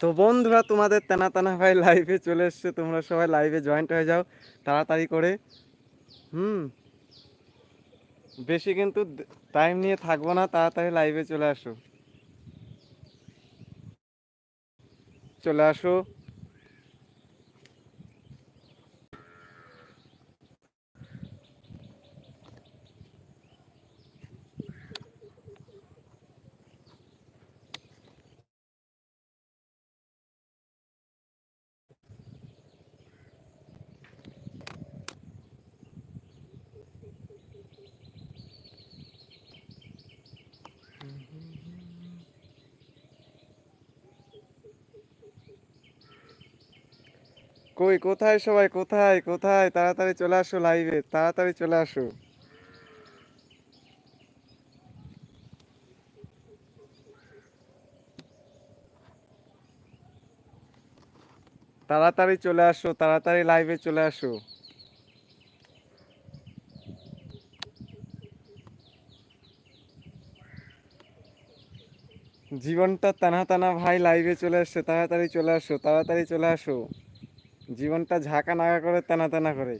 তো বন্ধুরা, তোমাদের তেনা তেনা ভাই লাইভে চলে এসছে। তোমরা সবাই লাইভে জয়েন্ট হয়ে যাও, তাড়াতাড়ি করে। হুম, বেশি কিন্তু টাইম নিয়ে থাকব না, তাড়াতাড়ি লাইভে চলে আসো। চলে আসো। কই, কোথায় সবাই? কোথায়? কোথায়? তাড়াতাড়ি চলে আসো লাইভে তাড়াতাড়ি চলে আসো। তাড়াতাড়ি চলে আসো, তাড়াতাড়ি লাইভে চলে আসো। জীবনটা টানা টানা ভাই লাইভে চলে আসছে। তাড়াতাড়ি চলে আসো, তাড়াতাড়ি চলে আসো। জীবনটা ঝাঁকা নাগা করে টানা টানা করে।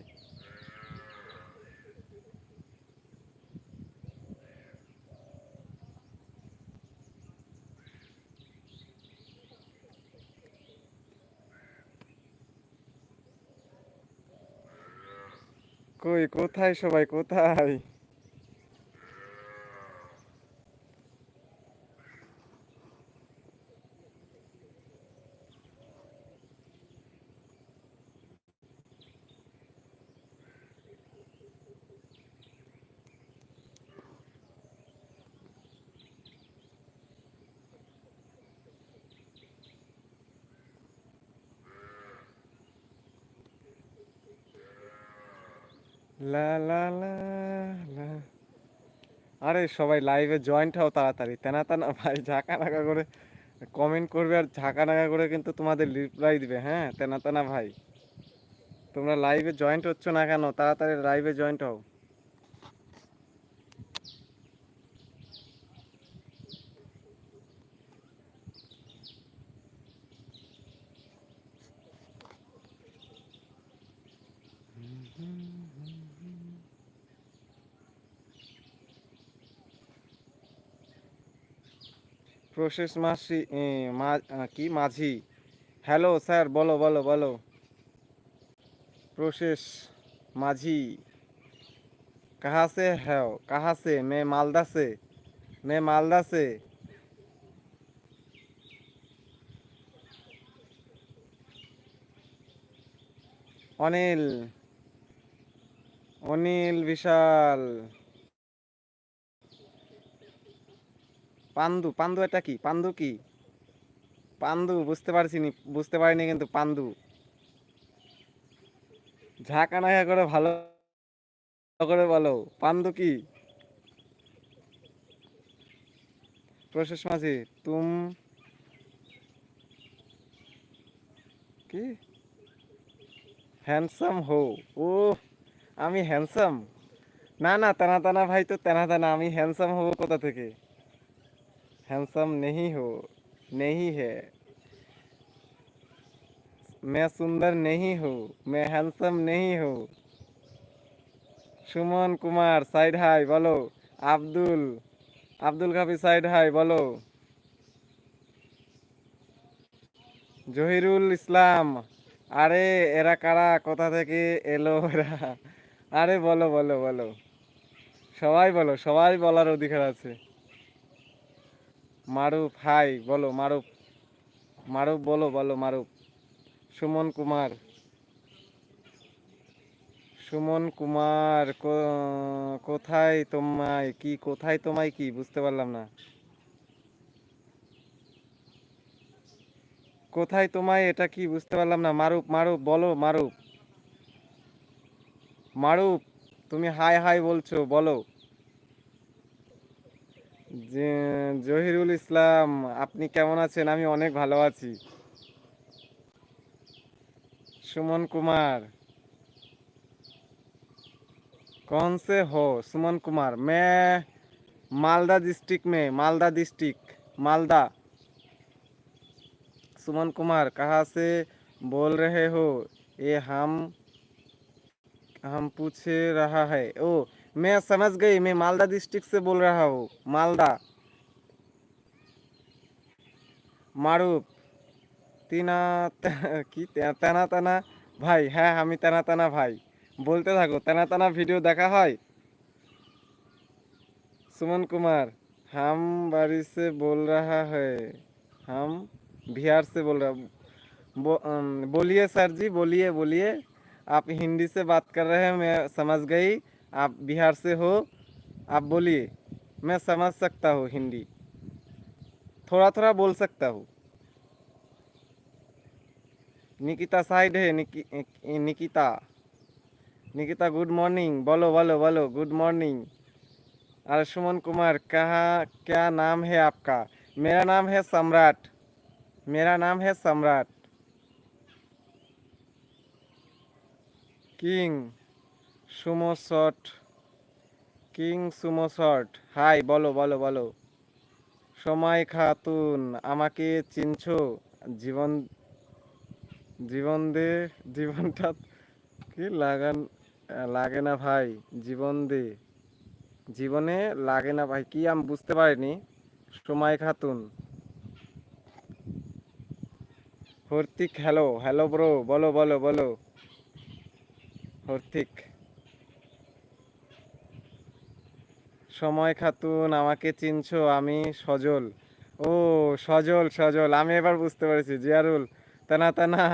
কই কোথায় সবাই? কোথায়? লা লা লা লা। আরে সবাই লাইভে জয়েন্ট হও তাড়াতাড়ি। তেনা তেনা ভাই, ঝাঁকা নাকা করে কমেন্ট করবে আর ঝাঁকা নাকা করে কিন্তু তোমাদের রিপ্লাই দিবে হ্যাঁ? তেনা তেনা ভাই। তোমরা লাইভে জয়েন্ট হচ্ছ না কেন? তাড়াতাড়ি লাইভে জয়েন্ট হও প্রসেস মাসি কি, মাঝি? হ্যালো, স্যার, বলো বলো বলো। প্রসেস মাঝি। কাহা সে হ্যাও কাহাসে? মে মালদা সে মে মালদা সে অনিল অনিল বিশাল। পান্দু পান্দু এটা কি? পান্দু কি? পান্দু, বুঝতে পারছি নি, বুঝতে পারিনি কিন্তু পান্দু। ঝাঁকা নাকা করে ভালো করে বলো, পান্দু কি? প্রশেষ মাঝি, তুম কি? হ্যান্ডসাম হো ও আমি হ্যান্ডসাম না না তেনা তেনা ভাই তো তেনা তেনা আমি হ্যান্ডসাম হবো কোথা থেকে হ্যান্ডসাম নেহি হো নেহি হে मैं सुंदर नहीं हूँ मैं हैंडसम नहीं हूँ সুমন কুমার সাইড হাই বলো আব্দুল আব্দুল কাফি সাইড হাই বলো জহিরুল ইসলাম আরে এরা কারা কোথা থেকে এলো এরা আরে বলো বলো বলো। সবাই বলো, সবাই বলার অধিকার আছে। মারুফ, হাই, বলো, মারুফ। মারুফ, বলো বলো, মারুফ। সুমন কুমার। সুমন কুমার কোথায় তোমায়, কি, কোথায় তোমায় কি? বুঝতে পারলাম না। কোথায় তোমায়, এটা কি? বুঝতে পারলাম না। মারুপ মারুপ বলো মারুপ মারুপ তুমি হাই হাই বলছো বলো যে জহিরুল ইসলাম আপনি কেমন আছেন আমি অনেক ভালো আছি सुमन कुमार कौन से हो सुमन कुमार मैं मालदा डिस्ट्रिक्ट में मालदा डिस्ट्रिक्ट मालदा सुमन कुमार कहाँ से बोल रहे हो ये हम हम पूछ रहा है ओ मैं समझ गई मैं मालदा डिस्ट्रिक्ट से बोल रहा हूँ मालदा মারুপ তিনা তে- কি তে- তেনা তেনা ভাই হ্যাঁ আমি তেনা তেনা ভাই বলতে থাকো তেনা তেনা ভিডিও দেখা হয় सुमन कुमार हम बारी से बोल रहा है हम बिहार से बोल रहा बो, अम, बोलिए सर जी बोलिए बोलिए आप हिंदी से बात कर रहे हैं मैं समझ गई। आप बिहार से हो आप बोलिए। मैं समझ सकता हूँ हिंदी। थोड़ा थोड़ा बोल सकता हूँ। निकिता साइड है निकी, निकिता। निकिता गुड मॉर्निंग बोलो बोलो बोलो। गुड मॉर्निंग अरे सुमन कुमार कहाँ क्या नाम है आपका? मेरा नाम है सम्राट। मेरा नाम है Samrat. King sumo shot king sumo shot hi, বলো বলো বলো। সময় খাতুন, আমাকে চিনছো? জীবন জীবন দে জীবনটা কি লাগান, লাগে না ভাই জীবন দে জীবনে লাগে না ভাই, কি আমি বুঝতে পারিনি। সময় Khatun. Hrithik hello hello bro, বলো বলো বলো। হর্তিক সময় খাতুন, আমাকে চিনছো, আমি সজল। ও, সজল সজল, আমি এবার বুঝতে পেরেছি, জিয়ারুল। তানা তানা,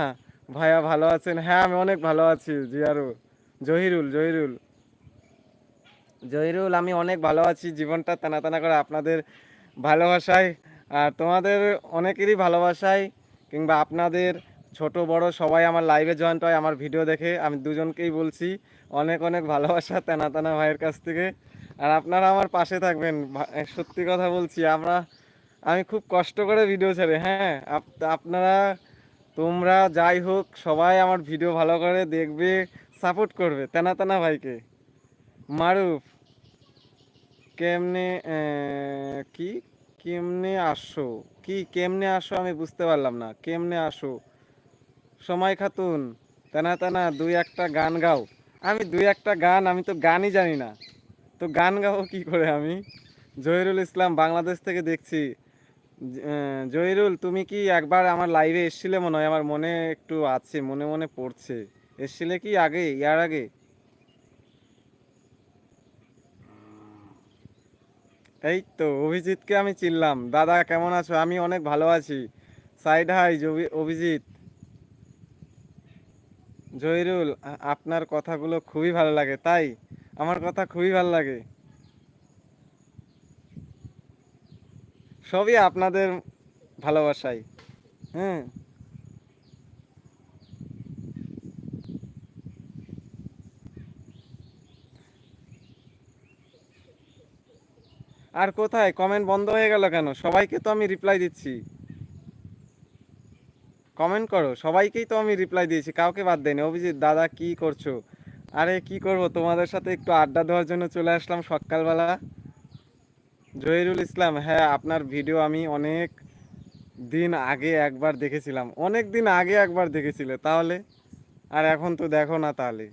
ভাইয়া ভালো আছেন? হ্যাঁ আমি অনেক ভালো আছি, জিয়ারুল। জহিরুল জহিরুল। জহিরুল, আমি অনেক ভালো আছি, জীবনটা টানা টানা করে আপনাদের ভালোবাসায় আর তোমাদের অনেকেরই ভালোবাসায় কিংবা আপনাদের ছোট, বড়, সবাই আমার লাইভে জয়েন্ট হয়, আমার ভিডিও দেখে। আমি দুজনকেই বলছি, অনেক অনেক ভালোবাসা তেনা তেনা ভাইয়ের কাছ থেকে। আর আপনারা আমার পাশে থাকবেন। সত্যি কথা বলছি, আমরা, আমি খুব কষ্ট করে ভিডিও ছেড়ে হ্যাঁ? আপ- আপনারা, তোমরা যাই হোক, সবাই আমার ভিডিও ভালো করে দেখবে সাপোর্ট করবে, তেনা তেনা ভাইকে। মারুফ, কেমনে কি? কেমনে আসো? কি, কেমনে আসো আমি বুঝতে পারলাম না। কেমনে আসো? সময় খাতুন। তেনা তেনা, দুই একটা গান গাও। আমি দুই একটা গান, আমি তো গানই জানি না। তো গান গাবো কি করে আমি? জহিরুল ইসলাম, বাংলাদেশ থেকে দেখছি। জহিরুল, তুমি কি একবার আমার লাইভে এসছিলে মনে হয়? আমার মনে একটু আছে, মনে মনে পড়ছে। এসছিলে কি আগে, ইয়ার আগে? এই তো, অভিজিৎকে আমি চিনলাম। দাদা, কেমন আছো? আমি অনেক ভালো আছি। Side high Abhijit. জহিরুল আপনার কথাগুলো খুবই ভালো লাগে, তাই? আমার কথা খুবই ভালো লাগে। সবই আপনাদের ভালোবাসাই হ্যাঁ? আর কোথায়? কমেন্ট বন্ধ হয়ে গেল কেন? সবাইকে তো আমি রিপ্লাই দিচ্ছি। কমেন্ট করো, সবাইকেই তো আমি রিপ্লাই দিয়েছি, কাউকে বাদ দেয়নি। অভিজিৎ, দাদা, কি করছ? আরে, কি করব? তোমাদের সাথে একটু আড্ডা দেওয়ার জন্য চলে আসলাম সকালবেলা। জহিরুল ইসলাম হ্যাঁ আপনার ভিডিও আমি অনেক দিন আগে একবার দেখেছিলাম। অনেক দিন আগে একবার দেখেছিলে, তাহলে? আর এখন তো দেখো না তাহলে।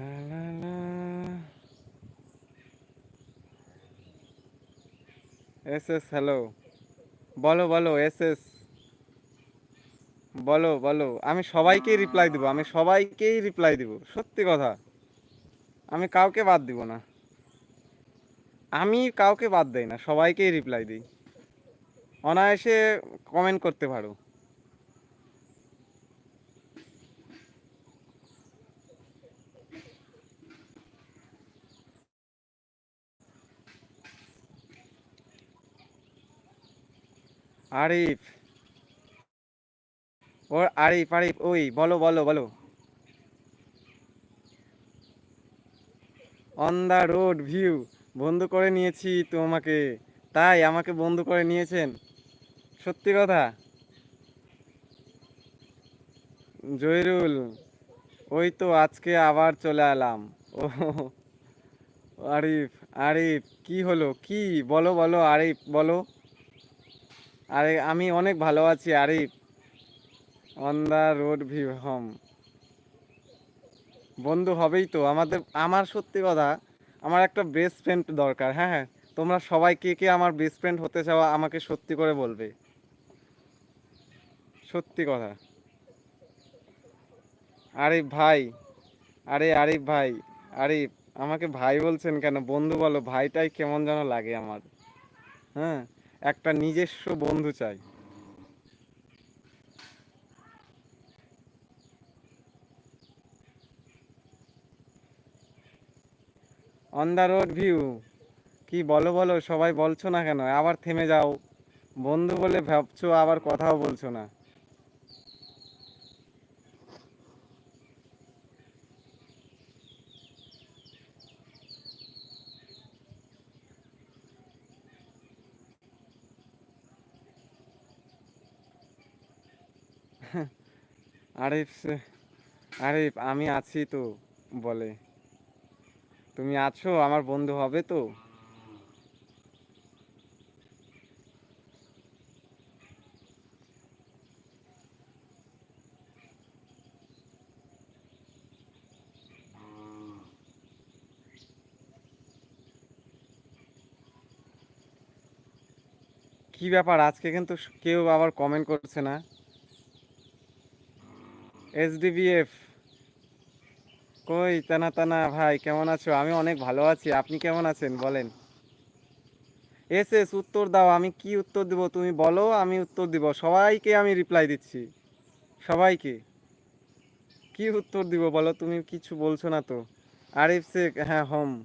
লা লা লা এস এস হ্যালো বলো বলো এস এস বলো বলো, আমি সবাইকেই রিপ্লাই দিব, আমি সবাইকেই রিপ্লাই দিব, সত্যি কথা। আমি কাউকে বাদ দিব না। আমি কাউকে বাদ দেই না, সবাইকেই রিপ্লাই দিই। অনায়াসে কমেন্ট করতে পারো। আরিফ। ও আরিফ আরিফ, ওই, বলো বলো বলো। অন দ্য রোড ভিউ বন্ধু করে নিয়েছি তোমাকে। তাই আমাকে বন্ধু করে নিয়েছেন। সত্যি কথা? জহিরুল, ওই তো আজকে আবার চলে এলাম। ও, আরিফ আরিফ, কি হলো? কি? বলো বলো, আরিফ, বলো। আরে আমি অনেক ভালো আছি, আরিফ। অন দ্য রোড ভি হোম বন্ধু হবেই তো, আমাদের, আমার সত্যি কথা, আমার একটা বেস্ট ফ্রেন্ড দরকার হ্যাঁ হ্যাঁ। তোমরা সবাই কে কে আমার বেস্ট ফ্রেন্ড হতে চাও, আমাকে সত্যি করে বলবে। সত্যি কথা। আরিফ ভাই, আরে আরিফ ভাই, আরিফ, আমাকে ভাই বলছেন কেন? বন্ধু বলো, ভাইটাই কেমন যেন লাগে আমার। হ্যাঁ? একটা নিজস্ব বন্ধু চাই। অন দ্য রোড ভিউ কি বলো বলো, সবাই বলছো না কেন? আবার থেমে যাও। বন্ধু বলে ভাবছ, আবার কথাও বলছো না। আরিফ আরিফ, আমি আছি তো, বলে। তুমি আছো? আমার বন্ধু হবে তো? কি ব্যাপার? আজকে কিন্তু কেউ আবার কমেন্ট করছে না। এসডিবিএফ কই, তানা তানা, ভাই, কেমন আছো? আমি অনেক ভালো আছি। আপনি কেমন আছেন? বলেন। এস এস, উত্তর দাও। আমি কি উত্তর দিব? তুমি বলো, আমি উত্তর দিব। সবাইকে আমি রিপ্লাই দিচ্ছি। সবাইকে। কি উত্তর দিব বলো? তুমি কিছু বলছো না তো। আরিফ শেখ হ্যাঁ হোম।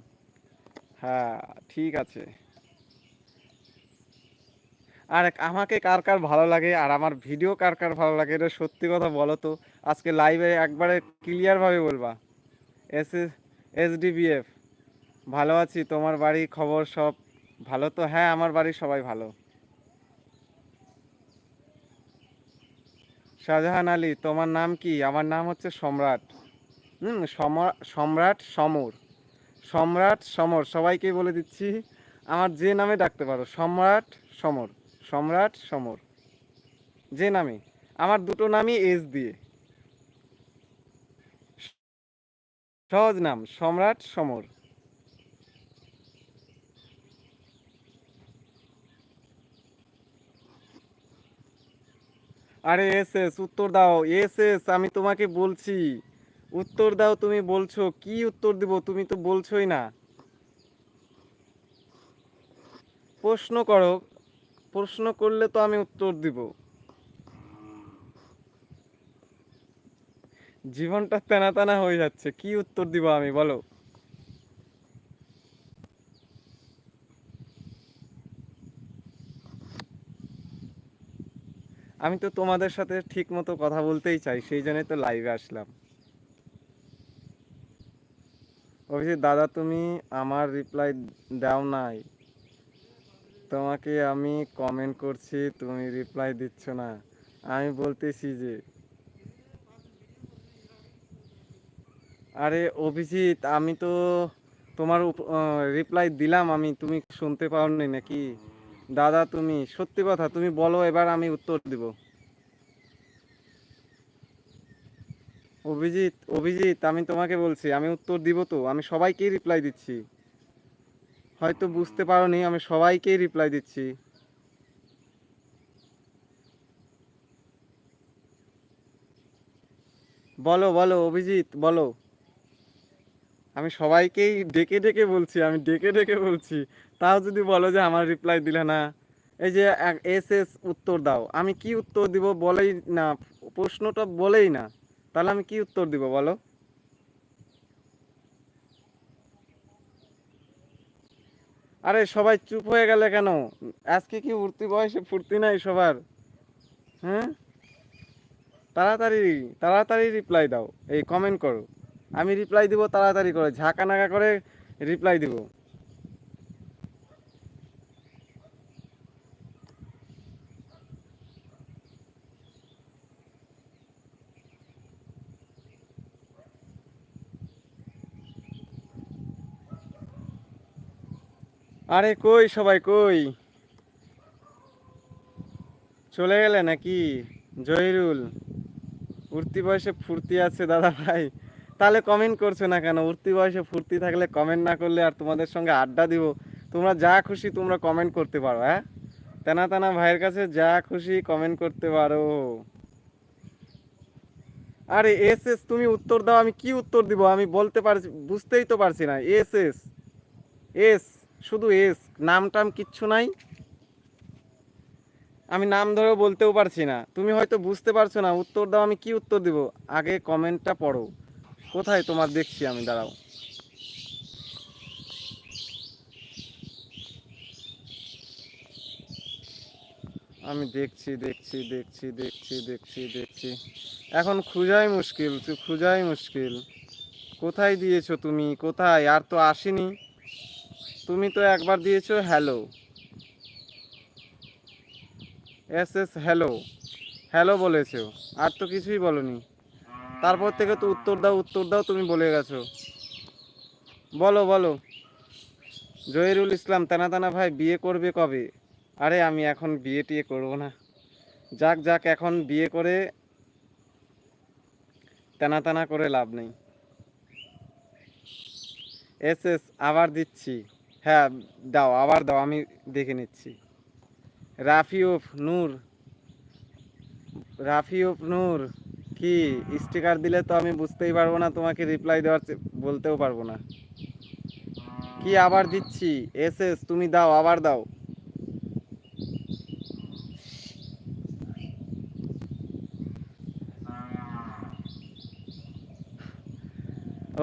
হ্যাঁ ঠিক আছে। আর আমাকে কার কার ভালো লাগে? আর আমার ভিডিও কার কার ভালো লাগে? এটা সত্যি কথা বলো তো। আজকে লাইভে একবারে ক্লিয়ারভাবে বলবা। এস এস এসডিবিএফ ভালো আছি, তোমার বাড়ি খবর সব ভালো তো? হ্যাঁ আমার বাড়ির সবাই ভালো। শাহজাহান আলী, তোমার নাম কি? আমার নাম হচ্ছে সম্রাট। হুম সমর- সম্রাট সমর। সম্রাট সমর সবাইকে বলে দিচ্ছি, আমার যে নামে ডাকতে পারো, সম্রাট সমর সম্রাট সমর। যে নামে, আমার দুটো নামই এস দিয়ে। সহজ নাম, সম্রাট সমর। আরে এস এস, উত্তর দাও। এস এস, আমি তোমাকে বলছি। উত্তর দাও, তুমি বলছো। কি উত্তর দিব? তুমি তো বলছোই না। প্রশ্ন করো। প্রশ্ন করলে তো আমি উত্তর দিব। জীবনটা তেনা তেনা হয়ে যাচ্ছে। কি উত্তর দিব আমি, বলো? আমি তো তোমাদের সাথে ঠিক মতো কথা বলতেই চাই, সেই জন্যই তো লাইভে আসলাম। অভিজিৎ, দাদা তুমি আমার রিপ্লাই দাও নাই। তোমাকে আমি কমেন্ট করছি, তুমি রিপ্লাই দিচ্ছ না। আমি বলতেছি যে আরে অভিজিৎ, আমি তো তোমার রিপ্লাই দিলাম, আমি তুমি শুনতে পাওনি নাকি? দাদা, তুমি, সত্যি কথা, তুমি বলো, এবার আমি উত্তর দিব। অভিজিৎ অভিজিৎ, আমি তোমাকে বলছি, আমি উত্তর দিব তো, আমি সবাইকেই রিপ্লাই দিচ্ছি। হয়তো বুঝতে পারোনি, আমি সবাইকেই রিপ্লাই দিচ্ছি। বলো বলো, অভিজিৎ, বলো। আমি সবাইকেই ডেকে ডেকে বলছি, আমি ডেকে ডেকে বলছি। তাও যদি বলো যে আমার রিপ্লাই দিলে না। এই যে এস এস উত্তর দাও। আমি কি উত্তর দিব বলেই না, প্রশ্নটা বলেই না। তাহলে আমি কি উত্তর দিব বলো? আরে সবাই চুপ হয়ে গেলে কেন? আজকে কি উঠতি বয়সে ফুর্তি নাই সবার? হ্যাঁ? তাড়াতাড়ি তাড়াতাড়ি রিপ্লাই দাও। এই কমেন্ট করো। আমি রিপ্লাই দিব, তাড়াতাড়ি করে, ঝাঁকা নাকা করে রিপ্লাই দিব। আরে কই সবাই, কই? চলে গেলে নাকি? জহিরুল ফুর্তি বয়সে ফুর্তি আছে দাদা ভাই। তাহলে কমেন্ট করছ না কেন? উঠতি বয়সে ফুর্তি থাকলে কমেন্ট না করলে আর তোমাদের সঙ্গে আড্ডা দিব। তোমরা যা খুশি তোমরা কমেন্ট করতে পারো হ্যাঁ? তেনা তেনা ভাইয়ের কাছে যা খুশি কমেন্ট করতে পারো। আরে এস এস, তুমি উত্তর দাও, আমি কি উত্তর দিব? আমি বলতে পারছি, বুঝতেই তো পারছি না। এস এস এস, শুধু এস, নাম টাম কিচ্ছু নাই। আমি নাম ধরেও বলতেও পারছি না। তুমি হয়তো বুঝতে পারছ না, উত্তর দাও, আমি কি উত্তর দিব? আগে কমেন্টটা পড়ো। কোথায় তোমার দেখছি আমি, দাঁড়াও। আমি দেখছি দেখছি দেখছি দেখছি দেখছি দেখছি। এখন খুঁজাই মুশকিল তুই খুঁজাই মুশকিল। কোথায় দিয়েছ তুমি? কোথায়? আর তো আসেনি। তুমি তো একবার দিয়েছ hello. S S hello. Hello বলেছ। আর তো কিছুই বলনি। তারপর থেকে তো উত্তর দাও উত্তর দাও, তুমি বলে গেছো। বলো বলো। জহিরুল ইসলাম, তানা তানা ভাই, বিয়ে করবে কবে? আরে, আমি এখন বিয়ে টিয়ে করব না। যাক যাক, এখন বিয়ে করে টানা টানা করে লাভ নেই। এস এস, আবার দিচ্ছি। হ্যাঁ দাও, আবার দাও, আমি দেখে নিচ্ছি। রাফিউফ, নূর। রাফিউফ, নূর। কি স্টিকার দিলে তো আমি বুঝতেই পারব না, তোমাকে রিপ্লাই দেওয়ার বলতেও পারব না। কি আবার দিচ্ছি? এস এস তুমি দাও, আবার দাও।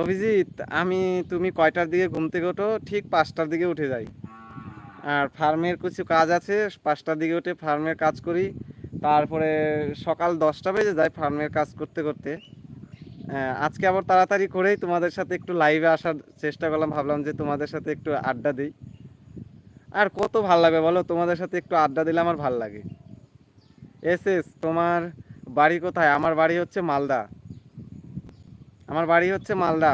অভিজিৎ, আমি, তুমি কয়টার দিকে ঘুম থেকে ওঠো? ঠিক পাঁচটার দিকে উঠে যাই। আর ফার্মের কিছু কাজ আছে, পাঁচটার দিকে উঠে ফার্মের কাজ করি। তারপরে সকাল দশটা বেজে যায় ফার্মের কাজ করতে করতে। আহ, আজকে আবার তাড়াতাড়ি করেই তোমাদের সাথে একটু লাইভে আসার চেষ্টা করলাম ভাবলাম যে তোমাদের সাথে একটু আড্ডা দিই। আর কত ভালো লাগবে বলো তোমাদের সাথে একটু আড্ডা দিলে আমার ভালো লাগে। এস এস তোমার বাড়ি কোথায়? আমার বাড়ি হচ্ছে মালদা। আমার বাড়ি হচ্ছে মালদা।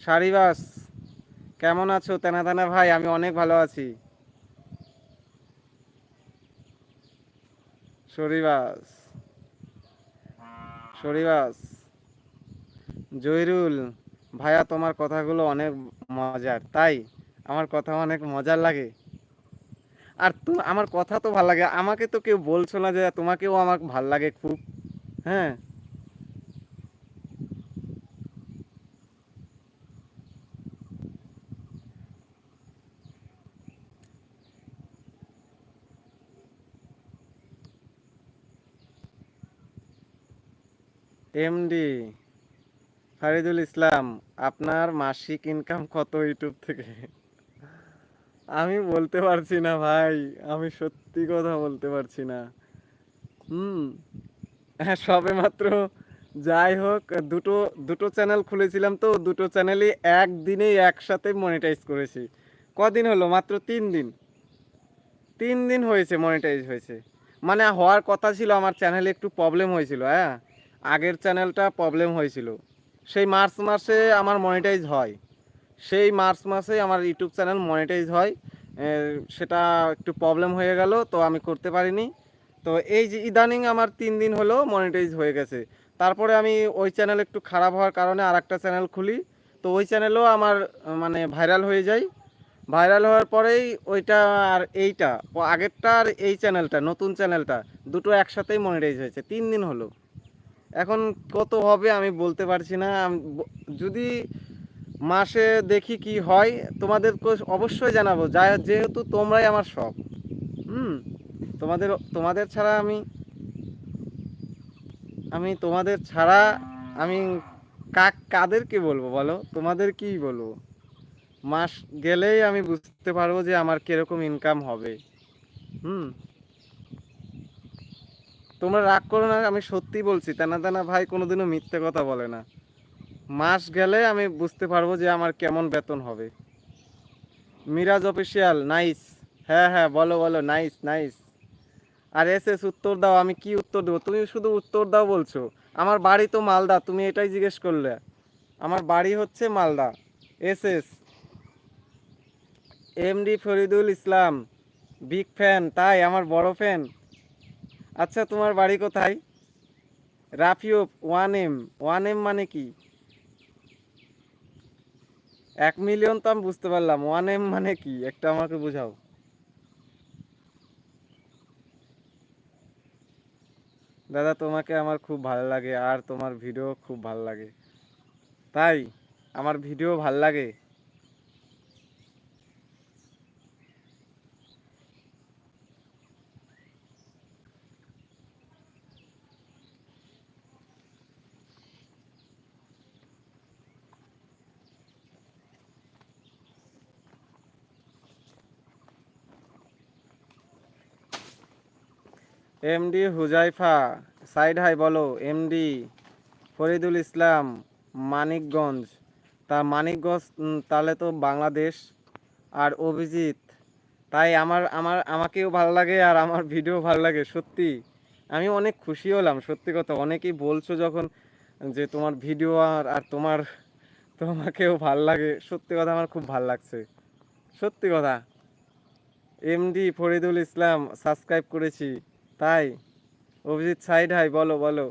শাড়িবাস কেমন আছো? তেনা তেনা ভাই, আমি অনেক ভালো আছি। শরীবাস। শরীবাস। জহিরুল, ভাইয়া, তোমার কথাগুলো অনেক মজার, তাই? আমার কথা অনেক মজার লাগে। আর তুমি আমার কথা তো ভালো লাগে। আমাকে তো কেউ বলছো না যে তোমাকেও আমার ভালো লাগে খুব হ্যাঁ? এমডি ফারিদুল ইসলাম, আপনার মাসিক ইনকাম কত ইউটিউব থেকে? আমি বলতে পারছি না ভাই, আমি সত্যি কথা বলতে পারছি না। হুম হ্যাঁ সবে মাত্র যাই হোক, দুটো দুটো চ্যানেল খুলেছিলাম তো, দুটো চ্যানেলই একদিনেই একসাথে মনিটাইজ করেছি। কদিন হলো? মাত্র তিন দিন। তিন দিন হয়েছে মনিটাইজ হয়েছে। মানে হওয়ার কথা ছিল, আমার চ্যানেলে একটু প্রবলেম হয়েছিল হ্যাঁ? আগের চ্যানেলটা প্রবলেম হয়েছিল। সেই মার্চ মাসে আমার মনিটাইজ হয়। সেই মার্চ মাসে আমার ইউটিউব চ্যানেল মনিটাইজ হয়। সেটা একটু প্রবলেম হয়ে গেল, তো আমি করতে পারিনি। তো এই যে ইদানিং আমার তিন দিন হলো মনিটাইজ হয়ে গেছে। তারপরে আমি ওই চ্যানেল একটু খারাপ হওয়ার কারণে আর একটা চ্যানেল খুলি। তো ওই চ্যানেলও আমার মানে ভাইরাল হয়ে যায়। ভাইরাল হওয়ার পরেই ওইটা আর এইটা আগেরটা আর এই চ্যানেলটা নতুন চ্যানেলটা দুটো একসাথেই মনিটাইজ হয়েছে। তিন দিন হলো। এখন কত হবে আমি বলতে পারছি না। যদি মাসে দেখি কি হয় তোমাদের অবশ্যই জানাব। যা, যেহেতু তোমরাই আমার সব। হুম? তোমাদের তোমাদের ছাড়া আমি আমি তোমাদের ছাড়া আমি কাক, কাদেরকে বলব বলো? তোমাদের কি বলব? মাস গেলেই আমি বুঝতে পারব যে আমার কীরকম ইনকাম হবে। হুম? তোমরা রাগ করো না, আমি সত্যি বলছি, তেনা তেনা ভাই কোনোদিনও মিথ্যে কথা বলে না। মাস গেলে আমি বুঝতে পারব যে আমার কেমন বেতন হবে। Miraj official, nice. হ্যাঁ হ্যাঁ বলো বলো, নাইস নাইস। আর এস এস উত্তর দাও, আমি কি উত্তর দেবো? তুমি শুধু উত্তর দাও বলছো। আমার বাড়ি তো মালদা, তুমি এটাই জিজ্ঞেস করলে। আমার বাড়ি হচ্ছে Malda S S MD Faridul Islam big fan তাই, আমার বড় ফ্যান আচ্ছা তোমার বাড়ি কোথায়? রাফিউপ ওয়ান এম ওয়ান এম মানে কি? এক মিলিয়ন তো আমি বুঝতে পারলাম। ওয়ান এম মানে কি? একটা আমাকে বোঝাও। দাদা, তোমাকে আমার খুব ভালো লাগে আর তোমার ভিডিও খুব ভালো লাগে। তাই, আমার ভিডিও ভালো লাগে? এমডি হুজাইফা সাইড হাই বলো, এমডি ফরিদুল ইসলাম, মানিকগঞ্জ। তা মানিকগঞ্জ তাহলে তো বাংলাদেশ আর অভিজিৎ। তাই আমার আমার, আমাকেও ভালো লাগে আর আমার ভিডিও ভালো লাগে, সত্যি। আমি অনেক খুশি হলাম, সত্যি কথা। অনেকেই বলছো যখন যে তোমার ভিডিও আর আর তোমার তোমাকেও ভালো লাগে। সত্যি কথা আমার খুব ভালো লাগছে। সত্যি কথা। এমডি ফরিদুল ইসলাম সাবস্ক্রাইব করেছি। তাই? অভিজিৎ সাইড হাই, বলো বলো।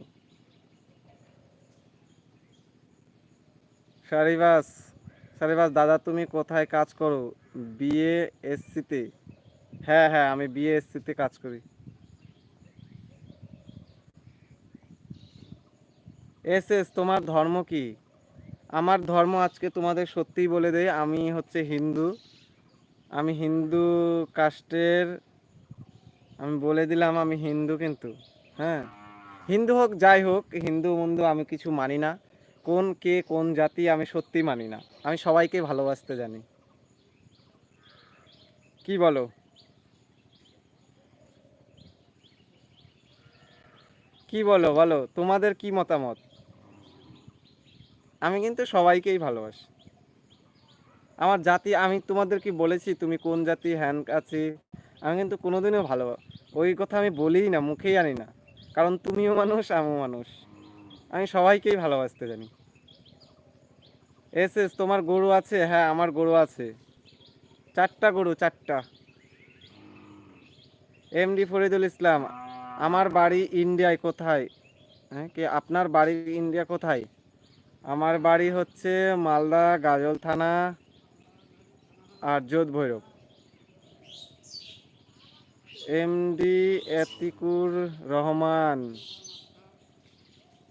সারিবাস সারিবাস দাদা, তুমি কোথায় কাজ করো? বিএ এসসিতে? হ্যাঁ হ্যাঁ আমি বিএ এসসিতে কাজ করি। এস এস, তোমার ধর্ম কি? আমার ধর্ম আজকে তোমাদের সত্যিই বলে দেয় আমি হচ্ছে হিন্দু। আমি হিন্দু কাস্টের আমি বলে দিলাম আমি হিন্দু কিন্তু হ্যাঁ? হিন্দু হোক, যাই হোক, হিন্দু বন্ধু আমি কিছু মানি না। কোন কে, কোন জাতি আমি সত্যি মানি না। আমি সবাইকে ভালোবাসতে জানি। কি বলো? কি বলো বলো? তোমাদের কি মতামত? আমি কিন্তু সবাইকেই ভালোবাসি। আমার জাতি, আমি তোমাদের কি বলেছি, তুমি কোন জাতি, হ্যান আছে আমি কিন্তু কোনোদিনও ভালো ওই কথা আমি বলিই না মুখেই আনি না। কারণ তুমিও মানুষ, আমিও মানুষ। আমি সবাইকেই ভালোবাসতে জানি। এস এস, তোমার গরু আছে? হ্যাঁ আমার গরু আছে। চারটা গরু, চারটা। এমডি ফরিদুল ইসলাম, আমার বাড়ি ইন্ডিয়ায় কোথায়? হ্যাঁ কি আপনার বাড়ি ইন্ডিয়া কোথায়? আমার বাড়ি হচ্ছে মালদা, গাজল থানা, আর যোধ ভৈরব এমডি এতিকুর রহমান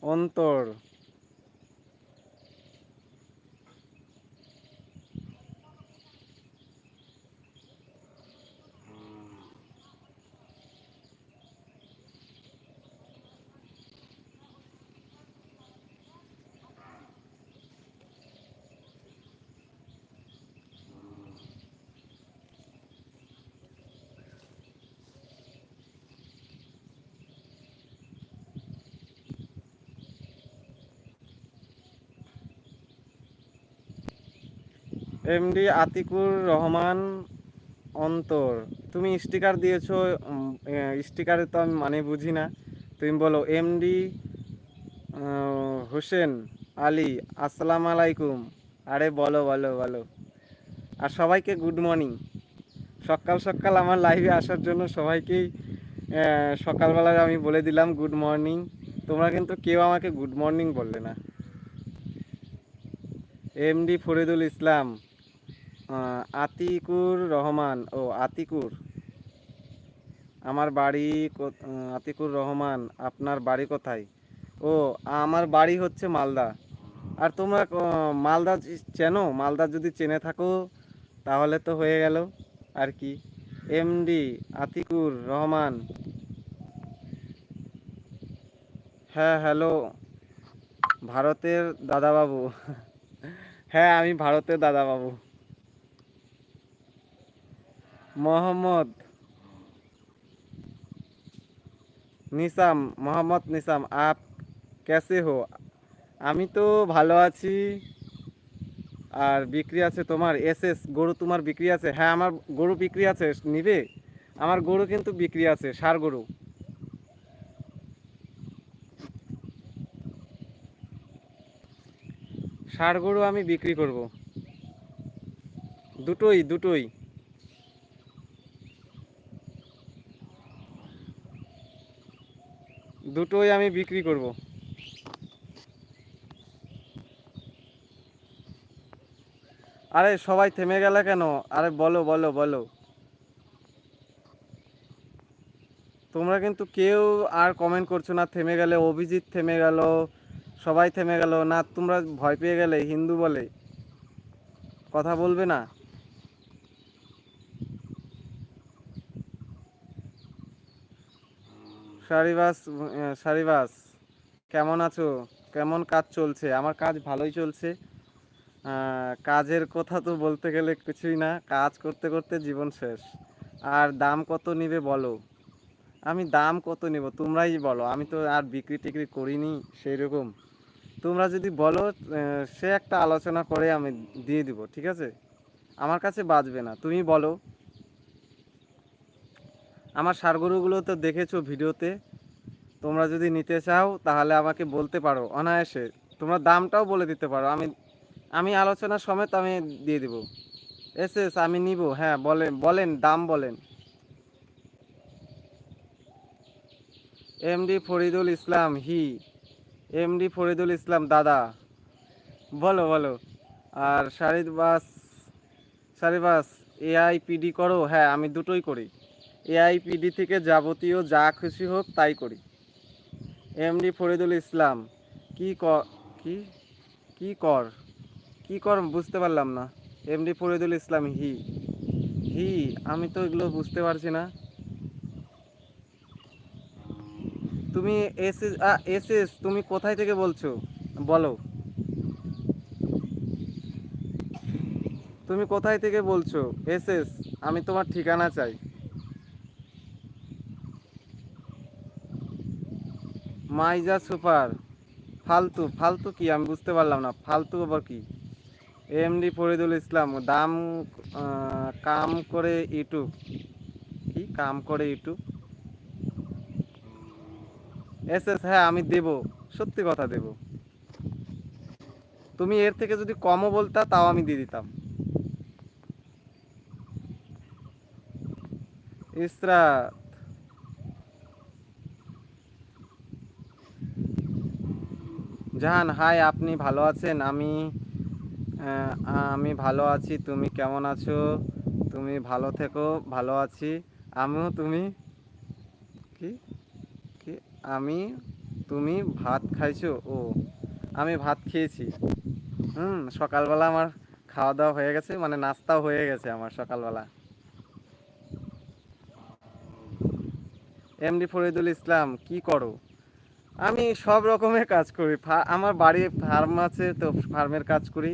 অন্তর। এমডি আতিকুর রহমান অন্তর। তুমি স্টিকার দিয়েছ স্টিকারে তো আমি মানে বুঝি না। তুমি বলো এমডি হোসেন আলী, আসসালামু আলাইকুম। আরে বলো বলো বলো। আর সবাইকে গুড মর্নিং। সকাল সকাল আমার লাইভে আসার জন্য সবাইকেই সকালবেলায় আমি বলে দিলাম গুড মর্নিং। তোমরা কিন্তু কেউ আমাকে গুড মর্নিং বললে না। এমডি ফরিদুল ইসলাম আতিকুর রহমান, ও আতিকুর। আমার বাড়ি আতিকুর রহমান, আপনার বাড়ি কোথায়? ও, আমার বাড়ি হচ্ছে মালদা। আর তোমরা মালদা চেনো? মালদা যদি চেনে থাকো, তাহলে তো হয়ে গেল। আর কি? এমডি, আতিকুর রহমান। হ্যাঁ হ্যালো। ভারতের দাদাবাবু। হ্যাঁ আমি ভারতের দাদাবাবু। মোহাম্মদ নিসাম মোহাম্মদ নিসাম, আপ ক্যাসে হো? আমি তো ভালো আছি। আর বিক্রি আছে তোমার এস এস গরু তোমার বিক্রি আছে? হ্যাঁ আমার গরু বিক্রি আছে, নিবে? আমার গরু কিন্তু বিক্রি আছে, সার গরু। সার গরু আমি বিক্রি করব। দুটোই দুটোই। দুটোই আমি বিক্রি করব। আরে সবাই থেমে গেলে কেন? আরে বলো বলো বলো। তোমরা কিন্তু কেউ আর কমেন্ট করছ না, থেমে গেলে অভিজিৎ থেমে গেল, সবাই থেমে গেল, না তোমরা ভয় পেয়ে গেলে হিন্দু বলে। কথা বলবে না? সারিবাস সারিবাস কেমন আছো? কেমন কাজ চলছে? আমার কাজ ভালোই চলছে। কাজের কথা তো বলতে গেলে কিছুই না। কাজ করতে করতে জীবন শেষ। আর দাম কত নিবে বলো? আমি দাম কত নেব? তোমরাই বলো। আমি তো আর বিক্রি টিক্রি করিনি সেই রকম তোমরা যদি বলো সে একটা আলোচনা করে আমি দিয়ে দিব, ঠিক আছে? আমার কাছে বাজবে না। তুমি বলো। আমার সারগরুগুলো তো দেখেছ ভিডিওতে। তোমরা যদি নিতে চাও, তাহলে আমাকে বলতে পারো অনায়াসে। তোমরা দামটাও বলে দিতে পারো। আমি আমি আলোচনা সমেত আমি দিয়ে দিব। এস এস, আমি নিব। হ্যাঁ বলেন বলেন, দাম বলেন। MD Faridul Islam, hi. MD Faridul Islam, দাদা। বলো বলো। আর শারিবাস শারিবাস এআইপিডি করো। হ্যাঁ আমি দুটোই করি। এআইপিডি থেকে যাবতীয় যা খুশি হোক তাই করি। এমডি ফরিদুল ইসলাম, কি ক, কি কর কি কর বুঝতে পারলাম না। এমডি ফরিদুল ইসলাম, হি হি, আমি তো এগুলো বুঝতে পারছি না। তুমি এস এস, তুমি কোথায় থেকে বলছো? বলো। তুমি কোথায় থেকে বলছো? এস এস, আমি তোমার ঠিকানা চাই। মাইজা সুপার। ফালতু ফালতু কি? আমি বুঝতে পারলাম না। ফালতু আবার কি? এমডি ফরিদুল ইসলাম, দাম কাম করে ইউটিউব। কি? কাম করে ইউটিউব? এস এস হ্যাঁ আমি দেব। সত্যি কথা দেব। তুমি এর থেকে যদি কমও বলতা, তাও আমি দিয়ে দিতাম। ইসরাত জাহান, হাই, আপনি ভালো আছেন? আমি আমি ভালো আছি। তুমি কেমন আছো? তুমি ভালো থেকো, ভালো আছি। আমিও তুমি, কি? কি? আমি, তুমি ভাত খাইছো? ও, আমি ভাত খেয়েছি। হুম, সকালবেলা আমার খাওয়া দাওয়া হয়ে গেছে মানে নাস্তাও হয়ে গেছে আমার সকালবেলা। এমডি ফরিদুল ইসলাম, কি করো? আমি সব রকমের কাজ করি। আমার বাড়ি ফার্ম আছে তো ফার্মের কাজ করি।